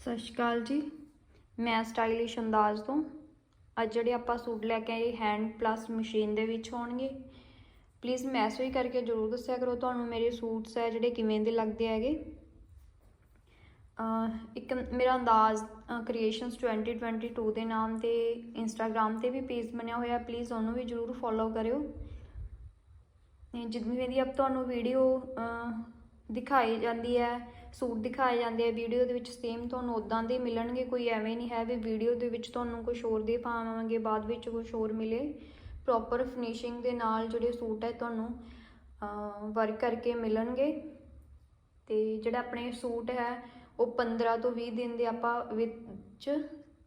ਸਤਿ ਸ਼੍ਰੀ ਅਕਾਲ ਜੀ। ਮੈਂ ਸਟਾਈਲਿਸ਼ ਅੰਦਾਜ਼ ਤੋਂ। ਅੱਜ ਜਿਹੜੇ ਆਪਾਂ ਸੂਟ ਲੈ ਕੇ ਆਏ ਹੈਂਡ ਪਲੱਸ ਮਸ਼ੀਨ ਦੇ ਵਿੱਚ ਹੋਣਗੇ। ਪਲੀਜ਼ ਮੈਸੇਜ ਕਰਕੇ ਜਰੂਰ ਦੱਸਿਆ ਕਰੋ, ਤੁਹਾਨੂੰ ਮੇਰੇ ਸੂਟਸ ਹੈ ਜਿਹੜੇ ਕਿਵੇਂ ਦੇ ਲੱਗਦੇ ਹੈਗੇ। ਇੱਕ ਮੇਰਾ ਅੰਦਾਜ਼ ਕ੍ਰੀਏਸ਼ਨਸ 2022 ਦੇ ਨਾਮ ਤੇ ਇੰਸਟਾਗ੍ਰam ਤੇ ਵੀ ਪੇਜ ਬਣਿਆ ਹੋਇਆ ਪਲੀਜ਼ ਉਹਨੂੰ ਵੀ ਜਰੂਰ ਫੋਲੋ ਕਰਿਓ। ਜਿਵੇਂ ਦੀ ਆਪ ਤੁਹਾਨੂੰ ਵੀਡੀਓ ਦਿਖਾਈ ਜਾਂਦੀ ਹੈ ਸੂਟ ਦਿਖਾਏ ਜਾਂਦੇ ਆ ਵੀਡੀਓ ਦੇ ਵਿੱਚ ਸੇਮ ਤੁਹਾਨੂੰ ਉਦਾਂ ਦੇ ਮਿਲਣਗੇ, ਕੋਈ ਐਵੇਂ ਨਹੀਂ ਹੈ ਵੀ ਵੀਡੀਓ ਦੇ ਵਿੱਚ ਤੁਹਾਨੂੰ ਕੁਝ ਹੋਰ ਦੇ ਪਾਵਾਂਗੇ, ਬਾਅਦ ਵਿੱਚ ਕੁਝ ਹੋਰ ਮਿਲੇ। ਪ੍ਰੋਪਰ ਫਿਨਿਸ਼ਿੰਗ ਦੇ ਨਾਲ ਜਿਹੜੇ ਸੂਟ ਹੈ ਤੁਹਾਨੂੰ ਵਰਕ ਕਰਕੇ ਮਿਲਣਗੇ। ਤੇ ਜਿਹੜਾ ਆਪਣੇ ਸੂਟ ਹੈ, ਉਹ 15 ਤੋਂ 20 ਦਿਨ ਦੇ ਆਪਾਂ ਵਿੱਚ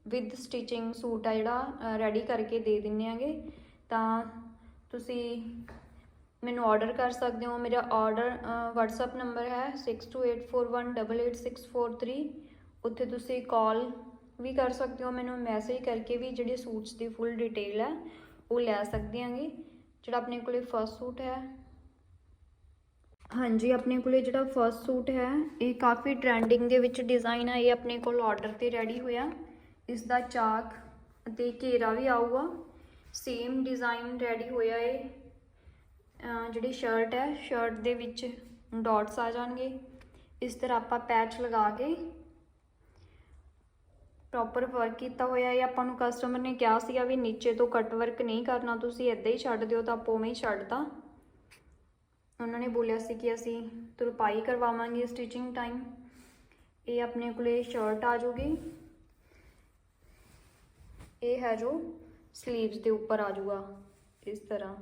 ਵਿਦ ਸਟਿਚਿੰਗ ਸੂਟ ਆ ਜਿਹੜਾ ਰੈਡੀ ਕਰਕੇ ਦੇ ਦਿੰਨੇ ਆਂਗੇ ਤਾਂ ਤੁਸੀਂ ਮੈਨੂੰ ਆਰਡਰ ਕਰ ਸਕਦੇ ਹੋ? ਮੇਰਾ ਆਰਡਰ WhatsApp ਨੰਬਰ ਹੈ 6284188643 ਉੱਥੇ ਤੁਸੀਂ ਕਾਲ ਵੀ ਕਰ ਸਕਦੇ ਹੋ, ਮੈਨੂੰ ਮੈਸੇਜ ਕਰਕੇ ਵੀ ਜਿਹੜੇ ਸੂਟਸ ਦੀ ਫੁੱਲ ਡਿਟੇਲ ਹੈ, ਉਹ ਲੈ ਸਕਦੇ ਆਂਗੇ ਜਿਹੜਾ ਆਪਣੇ ਕੋਲੇ ਫਸਟ ਸੂਟ ਹੈ। ਹਾਂਜੀ, ਆਪਣੇ ਕੋਲੇ ਜਿਹੜਾ ਫਸਟ ਸੂਟ ਹੈ, ਇਹ ਕਾਫੀ ਟ੍ਰੈਂਡਿੰਗ ਦੇ ਵਿੱਚ ਡਿਜ਼ਾਈਨ ਆ, ਇਹ ਆਪਣੇ ਕੋਲ ਆਰਡਰ ਤੇ ਰੈਡੀ ਹੋਇਆ। ਇਸ ਦਾ ਚਾਕ ਅਤੇ ਘੇਰਾ ਵੀ ਆਊਗਾ। ਸੇਮ ਡਿਜ਼ਾਈਨ ਰੈਡੀ ਹੋਇਆ ਏ ਜਿਹੜੀ ਸ਼ਰਟ ਹੈ ਸ਼ਰਟ ਦੇ ਵਿੱਚ ਡਾਟਸ ਆ ਜਾਣਗੇ। ਇਸ ਤਰ੍ਹਾਂ ਆਪਾਂ ਪੈਚ ਲਗਾ ਕੇ ਪ੍ਰੋਪਰ ਵਰਕ ਕੀਤਾ ਹੋਇਆ ਹੈ। ਆਪਾਂ ਨੂੰ ਕਸਟਮਰ ਨੇ ਕਿਹਾ ਸੀਗਾ ਵੀ ਨੀਚੇ ਤੋਂ ਕੱਟ ਵਰਕ ਨਹੀਂ ਕਰਨਾ, ਤੁਸੀਂ ਇੱਦਾਂ ਹੀ ਛੱਡ ਦਿਓ ਤਾਂ ਆਪਾਂ ਉਵੇਂ ਹੀ ਛੱਡਤਾ। ਉਹਨਾਂ ਨੇ ਬੋਲਿਆ ਸੀ ਕਿ ਅਸੀਂ ਤੁਰਪਾਈ ਕਰਵਾਵਾਂਗੇ ਸਟਿਚਿੰਗ ਟਾਈਮ ਇਹ ਆਪਣੇ ਕੋਲੇ ਸ਼ਰਟ ਆ ਜੂਗੀ। ਇਹ ਹੈ ਜੋ ਸਲੀਵਸ ਦੇ ਉੱਪਰ ਆ ਜੂਗਾ। ਇਸ ਤਰ੍ਹਾਂ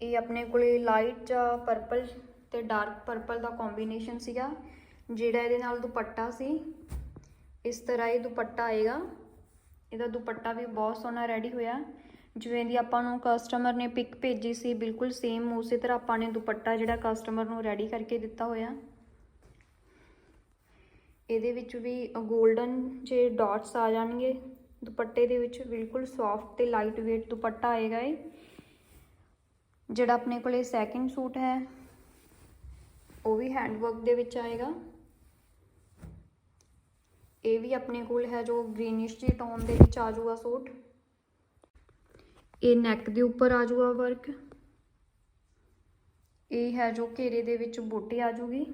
ਇਹ ਆਪਣੇ ਕੋਲੇ ਲਾਈਟ ਜਾਂ ਪਰਪਲ ਤੇ ਡਾਰਕ ਪਰਪਲ ਦਾ ਕੰਬੀਨੇਸ਼ਨ ਸੀਗਾ, ਜਿਹੜਾ ਇਹਦੇ ਨਾਲ ਦੁਪੱਟਾ ਸੀ। ਇਸ ਤਰ੍ਹਾਂ ਇਹ ਦੁਪੱਟਾ ਆਏਗਾ। ਇਹਦਾ ਦੁਪੱਟਾ ਵੀ ਬਹੁਤ ਸੋਹਣਾ ਰੈਡੀ ਹੋਇਆ। ਜਿਵੇਂ ਦੀ ਆਪਾਂ ਨੂੰ ਕਸਟਮਰ ਨੇ ਪਿਕ ਭੇਜੀ ਸੀ, ਬਿਲਕੁਲ ਸੇਮ ਉਸੇ ਤਰ੍ਹਾਂ ਆਪਾਂ ਨੇ ਦੁਪੱਟਾ ਜਿਹੜਾ ਕਸਟਮਰ ਨੂੰ ਰੈਡੀ ਕਰਕੇ ਦਿੱਤਾ ਹੋਇਆ। ਇਹਦੇ ਵਿੱਚ ਵੀ 골ਡਨ ਜੇ ਡਾਟਸ ਆ ਜਾਣਗੇ, ਦੁਪੱਟੇ ਦੇ ਵਿੱਚ ਬਿਲਕੁਲ ਸੌਫਟ ਤੇ ਲਾਈਟ weight ਦੁਪੱਟਾ ਆਏਗਾ ਇਹ। ਜਿਹੜਾ ਆਪਣੇ ਕੋਲੇ ਸੈਕਿੰਡ ਸੂਟ ਹੈ, ਉਹ ਵੀ ਹੈਂਡਵਰਕ ਦੇ ਵਿੱਚ ਆਏਗਾ। ਇਹ ਵੀ ਆਪਣੇ ਕੋਲ ਹੈ ਜੋ ਗ੍ਰੀਨਿਸ਼ ਜੀ ਟੋਨ ਦੇ ਵਿੱਚ ਆ ਜਾਊਗਾ ਸੂਟ ਇਹ ਨੈਕ ਦੇ ਉੱਪਰ ਆ ਜਾਊਗਾ ਵਰਕ ਇਹ ਹੈ ਜੋ ਘੇਰੇ ਦੇ ਵਿੱਚ ਬੂਟੀ ਆ ਜੂਗੀ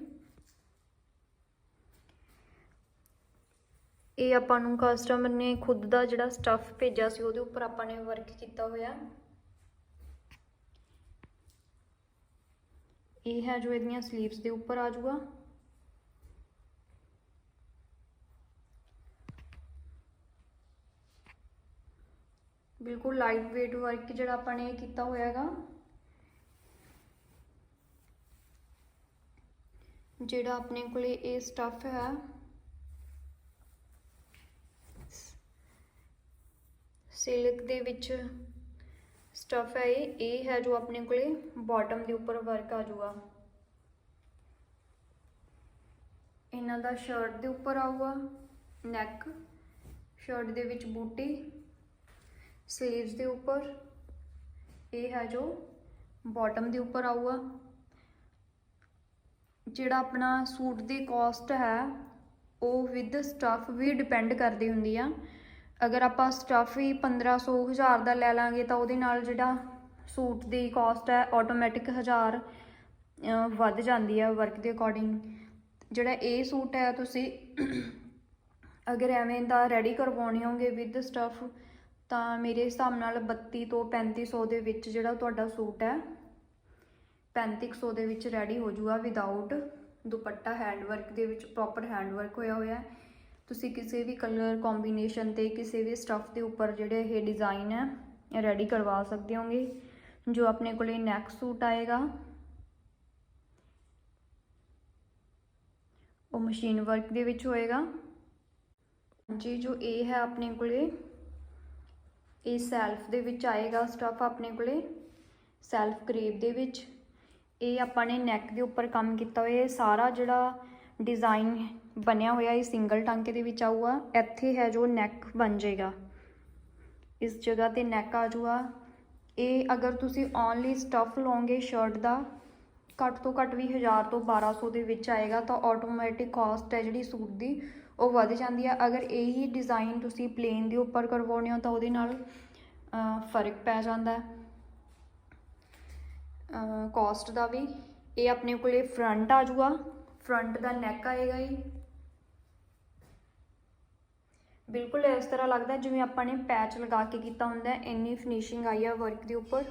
ਇਹ ਆਪਾਂ ਨੂੰ ਕਸਟਮਰ ਨੇ ਖੁਦ ਦਾ ਜਿਹੜਾ ਸਟੱਫ ਭੇਜਿਆ ਸੀ, ਉਹਦੇ ਉੱਪਰ ਆਪਾਂ ਨੇ ਵਰਕ ਕੀਤਾ ਹੋਇਆ। ਇਹ ਹੈ ਜੋ ਇਹਦੀਆਂ 슬ੀਵਸ ਦੇ ਉੱਪਰ ਆ ਜਾਊਗਾ। ਬਿਲਕੁਲ ਲਾਈਟ weight ਵਰਕ ਜਿਹੜਾ ਆਪਾਂ ਨੇ ਕੀਤਾ ਹੋਇਆ ਹੈਗਾ। ਜਿਹੜਾ ਆਪਣੇ ਕੋਲੇ ਇਹ ਸਟੱਫ ਹੈ। ਸਿਲਕ ਦੇ ਵਿੱਚ ਸਟਫ ਹੈ ਇਹ ਇਹ ਹੈ ਜੋ ਆਪਣੇ ਕੋਲੇ ਬਾਟਮ ਦੇ ਉੱਪਰ ਵਰਕ ਆ ਜਾਊਗਾ। ਇਹਨਾਂ ਦਾ ਸ਼ਰਟ ਦੇ ਉੱਪਰ ਆਊਗਾ ਨੈਕ ਸ਼ਰਟ ਦੇ ਵਿੱਚ ਬੂਟੀ ਸਲੀਵਸ ਦੇ ਉੱਪਰ, ਇਹ ਹੈ ਜੋ ਬਾਟਮ ਦੇ ਉੱਪਰ ਆਊਗਾ। ਜਿਹੜਾ ਆਪਣਾ ਸੂਟ ਦੀ ਕਾਸਟ ਹੈ, ਉਹ ਵਿਦ ਸਟਫ ਵੀ ਡਿਪੈਂਡ ਕਰਦੀ ਹੁੰਦੀ ਆ। ਅਗਰ ਆਪਾਂ ਸਟਫ ਹੀ 1500 1000 ਦਾ ਲੈ ਲਾਂਗੇ ਤਾਂ ਉਹਦੇ ਨਾਲ ਜਿਹੜਾ ਸੂਟ ਦੀ ਕਾਸਟ ਹੈ ਆਟੋਮੈਟਿਕ 1000 ਵੱਧ ਜਾਂਦੀ ਹੈ ਵਰਕ ਦੇ ਅਕੋਰਡਿੰਗ ਜਿਹੜਾ ਇਹ ਸੂਟ ਹੈ ਤੁਸੀਂ ਅਗਰ ਐਵੇਂ ਦਾ ਰੈਡੀ ਕਰਵਾਉਣੀ ਹੋਗੇ ਵਿਦ ਸਟਫ ਤਾਂ ਮੇਰੇ ਹਿਸਾਬ ਨਾਲ 32 ਤੋਂ 3500 ਦੇ ਵਿੱਚ ਜਿਹੜਾ ਤੁਹਾਡਾ ਸੂਟ ਹੈ 3500 ਦੇ ਵਿੱਚ ਰੈਡੀ ਹੋ ਜਾਊਗਾ ਵਿਦਆਊਟ ਦੁਪੱਟਾ ਹੈਂਡ ਵਰਕ ਦੇ ਵਿੱਚ ਪ੍ਰੋਪਰ ਹੈਂਡ ਵਰਕ ਹੋਇਆ ਹੋਇਆ ਹੈ। ਤੁਸੀਂ ਕਿਸੇ ਵੀ ਕਲਰ ਕੰਬੀਨੇਸ਼ਨ ਤੇ ਕਿਸੇ ਵੀ ਸਟੱਫ ਦੇ ਉੱਪਰ ਜਿਹੜੇ ਇਹ ਡਿਜ਼ਾਈਨ ਹੈ ਰੈਡੀ ਕਰਵਾ ਸਕਦੇ ਹੋਗੇ, ਜੋ ਆਪਣੇ ਕੋਲੇ ਨੈਕ ਸੂਟ ਆਏਗਾ। ਉਹ ਮਸ਼ੀਨ ਵਰਕ ਦੇ ਵਿੱਚ ਹੋਏਗਾ। ਜੀ ਜੋ ਇਹ ਹੈ ਆਪਣੇ ਕੋਲੇ, ਇਹ ਸੈਲਫ ਦੇ ਵਿੱਚ ਆਏਗਾ ਸਟੱਫ ਆਪਣੇ ਕੋਲੇ ਸੈਲਫ ਕਰੇਪ ਦੇ ਵਿੱਚ। ਇਹ ਆਪਾਂ ਨੇ ਨੈਕ ਦੇ ਉੱਪਰ ਕੰਮ ਕੀਤਾ ਹੋਇਆ, ਇਹ ਸਾਰਾ ਜਿਹੜਾ ਡਿਜ਼ਾਈਨ ਬਣਿਆ ਹੋਇਆ ਇਹ ਸਿੰਗਲ ਟਾਂਕੇ ਦੇ ਵਿੱਚ ਆਊਗਾ। ਇੱਥੇ ਹੈ ਜੋ ਨੈਕ ਬਣ ਜਾਏਗਾ। ਇਸ ਜਗ੍ਹਾ ਤੇ ਨੈਕ ਆ ਜਾਊਗਾ ਇਹ ਅਗਰ ਤੁਸੀਂ ਓਨਲੀ ਸਟਫ ਲਓਗੇ ਸ਼ਰਟ ਦਾ, ਘੱਟ ਤੋਂ ਘੱਟ ਵੀ 1000 ਤੋਂ 1200 ਦੇ ਵਿੱਚ ਆਏਗਾ ਤਾਂ ਆਟੋਮੈਟਿਕ ਕਾਸਟ ਹੈ ਜਿਹੜੀ ਸੂਟ ਦੀ, ਉਹ ਵੱਧ ਜਾਂਦੀ ਹੈ ਅਗਰ ਇਹੀ ਡਿਜ਼ਾਈਨ ਤੁਸੀਂ ਪਲੇਨ ਦੇ ਉੱਪਰ ਕਰਵਾਉਣੇ ਹੋ ਤਾਂ ਉਹਦੇ ਨਾਲ ਫ਼ਰਕ ਪੈ ਜਾਂਦਾ। ਹੈ ਕਾਸਟ ਦਾ ਵੀ। ਇਹ ਆਪਣੇ ਕੋਲੇ ਫਰੰਟ ਆ ਜਾਊਗਾ ਫਰੰਟ ਦਾ ਨੈਕ ਆਏਗਾ ਜੀ। ਬਿਲਕੁਲ ਇਸ ਤਰ੍ਹਾਂ ਲੱਗਦਾ ਜਿਵੇਂ ਆਪਾਂ ਨੇ ਪੈਚ ਲਗਾ ਕੇ ਕੀਤਾ ਹੁੰਦਾ ਇੰਨੀ ਫਿਨਿਸ਼ਿੰਗ ਆਈ ਆ ਵਰਕ ਦੇ ਉੱਪਰ।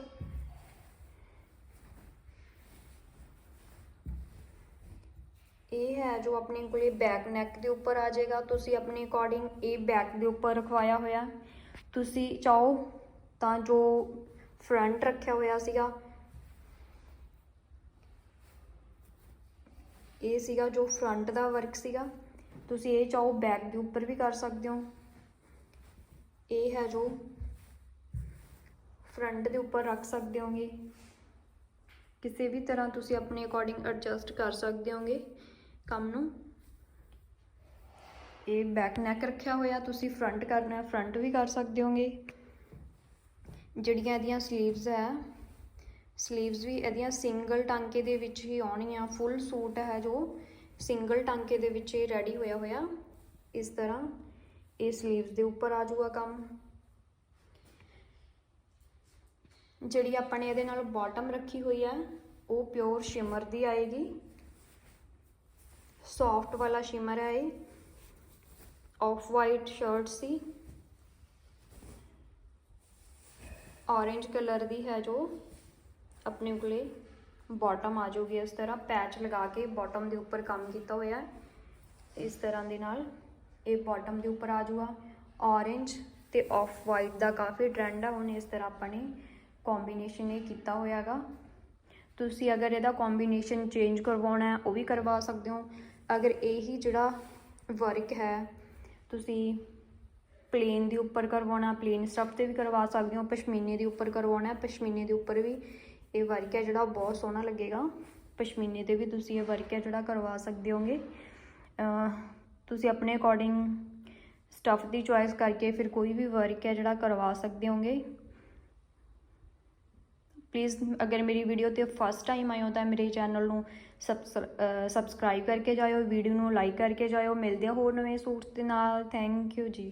ਇਹ ਹੈ ਜੋ ਆਪਣੇ ਕੋਲੇ ਬੈਕ ਨੈਕ ਦੇ ਉੱਪਰ ਆ ਜਾਏਗਾ। ਤੁਸੀਂ ਆਪਣੇ ਅਕੋਰਡਿੰਗ ਇਹ ਬੈਕ ਦੇ ਉੱਪਰ ਰਖਵਾਇਆ ਹੋਇਆ। ਤੁਸੀਂ ਚਾਹੋ ਤਾਂ ਜੋ ਫਰੰਟ ਰੱਖਿਆ ਹੋਇਆ ਸੀਗਾ। ਇਹ ਸੀਗਾ ਜੋ ਫਰੰਟ ਦਾ ਵਰਕ ਸੀਗਾ। ਤੁਸੀਂ ਇਹ ਚਾਹੋ ਬੈਕ ਦੇ ਉੱਪਰ ਵੀ ਕਰ ਸਕਦੇ ਹੋ। ਇਹ ਹੈ ਜੋ ਫਰੰਟ ਦੇ ਉੱਪਰ ਰੱਖ ਸਕਦੇ ਹੋਗੇ। ਕਿਸੇ ਵੀ ਤਰ੍ਹਾਂ ਤੁਸੀਂ ਆਪਣੇ ਅਕੋਰਡਿੰਗ ਐਡਜਸਟ ਕਰ ਸਕਦੇ ਹੋਗੇ ਕੰਮ ਨੂੰ। ਇਹ ਬੈਕ ਨੈਕ ਰੱਖਿਆ ਹੋਇਆ ਤੁਸੀਂ ਫਰੰਟ ਕਰਨਾ ਹੈ ਫਰੰਟ ਵੀ ਕਰ ਸਕਦੇ ਹੋਗੇ। ਜਿਹੜੀਆਂ ਇਹਦੀਆਂ ਸਲੀਵਸ ਹੈ ਸਲੀਵਸ ਵੀ ਇਹਦੀਆਂ ਸਿੰਗਲ ਟਾਂਕੇ ਦੇ ਵਿੱਚ ਹੀ ਆਉਣੀਆਂ ਫੁੱਲ ਸੂਟ ਹੈ ਜੋ ਸਿੰਗਲ ਟਾਂਕੇ ਦੇ ਵਿੱਚ ਹੀ ਰੈਡੀ ਹੋਇਆ ਹੋਇਆ। ਇਸ ਤਰ੍ਹਾਂ ਇਹ ਸਲੀਵਸ ਦੇ ਉੱਪਰ ਆ ਜਾਊਗਾ ਕੰਮ। ਜਿਹੜੀ ਆਪਾਂ ਨੇ ਇਹਦੇ ਨਾਲ ਬਾਟਮ ਰੱਖੀ ਹੋਈ ਹੈ, ਉਹ ਪਿਓਰ ਸ਼ਿਮਰ ਦੀ ਆਏਗੀ। ਸੌਫਟ ਵਾਲਾ ਸ਼ਿਮਰ ਹੈ ਇਹ। ਆਫ ਵਾਈਟ ਸ਼ਰਟ ਸੀ। ਔਰੇਂਜ ਕਲਰ ਦੀ ਹੈ ਜੋ। ਆਪਣੇ ਕੋਲੇ ਬਾਟਮ ਆ ਜਾਊਗੀ ਇਸ ਤਰ੍ਹਾਂ ਪੈਚ ਲਗਾ ਕੇ ਬਾਟਮ ਦੇ ਉੱਪਰ ਕੰਮ ਕੀਤਾ ਹੋਇਆ ਹੈ। ਇਸ ਤਰ੍ਹਾਂ ਦੇ ਨਾਲ ਇਹ ਬਾਟਮ ਦੇ ਉੱਪਰ ਆ ਜਾਊਗਾ। ਔਰੇਂਜ ਤੇ ਆਫ ਵਾਈਟ ਦਾ ਕਾਫੀ ਟ੍ਰੈਂਡ ਆ, ਹੁਣ ਇਸ ਤਰ੍ਹਾਂ ਆਪਾਂ ਨੇ ਕੰਬੀਨੇਸ਼ਨ ਇਹ ਕੀਤਾ ਹੋਇਆਗਾ ਤੁਸੀਂ ਅਗਰ ਇਹਦਾ ਕੰਬੀਨੇਸ਼ਨ ਚੇਂਜ ਕਰਵਾਉਣਾ ਹੈ, ਉਹ ਵੀ ਕਰਵਾ ਸਕਦੇ ਹੋ। ਅਗਰ ਇਹੀ ਜਿਹੜਾ ਵਰਕ ਹੈ, ਤੁਸੀਂ ਪਲੇਨ ਦੇ ਉੱਪਰ ਕਰਵਾਉਣਾ ਪਲੇਨ ਸਟਫ ਤੇ ਵੀ ਕਰਵਾ ਸਕਦੇ ਹੋ, ਪਸ਼ਮੀਨੇ ਦੇ ਉੱਪਰ ਕਰਵਾਉਣਾ ਹੈ, ਪਸ਼ਮੀਨੇ ਦੇ ਉੱਪਰ ਵੀ ਇਹ ਵਰਕ ਹੈ ਜਿਹੜਾ ਬਹੁਤ ਸੋਹਣਾ ਲੱਗੇਗਾ। ਪਸ਼ਮੀਨੇ ਤੇ ਵੀ ਤੁਸੀਂ ਇਹ ਵਰਕ ਹੈ ਜਿਹੜਾ ਕਰਵਾ ਸਕਦੇ ਹੋਗੇ। ਤੁਸੀਂ ਆਪਣੇ ਅਕੋਰਡਿੰਗ ਸਟਫ ਦੀ ਚੁਆਇਸ ਕਰਕੇ ਫਿਰ ਕੋਈ ਵੀ ਵਰਕ ਹੈ ਜਿਹੜਾ ਕਰਵਾ ਸਕਦੇ ਹੋਗੇ। ਪਲੀਜ਼ ਅਗਰ ਮੇਰੀ ਵੀਡੀਓ ਤੇ ਫਸਟ ਟਾਈਮ ਆਏ ਹੋ ਤਾਂ ਮੇਰੇ ਚੈਨਲ ਨੂੰ ਸਬਸਕ੍ਰਾਈਬ ਕਰਕੇ ਜਾਇਓ ਵੀਡੀਓ ਨੂੰ ਲਾਈਕ ਕਰਕੇ ਜਾਇਓ। ਮਿਲਦੇ ਆ ਹੋਰ ਨਵੇਂ ਸੂਟਸ ਦੇ ਨਾਲ। ਥੈਂਕ ਯੂ ਜੀ।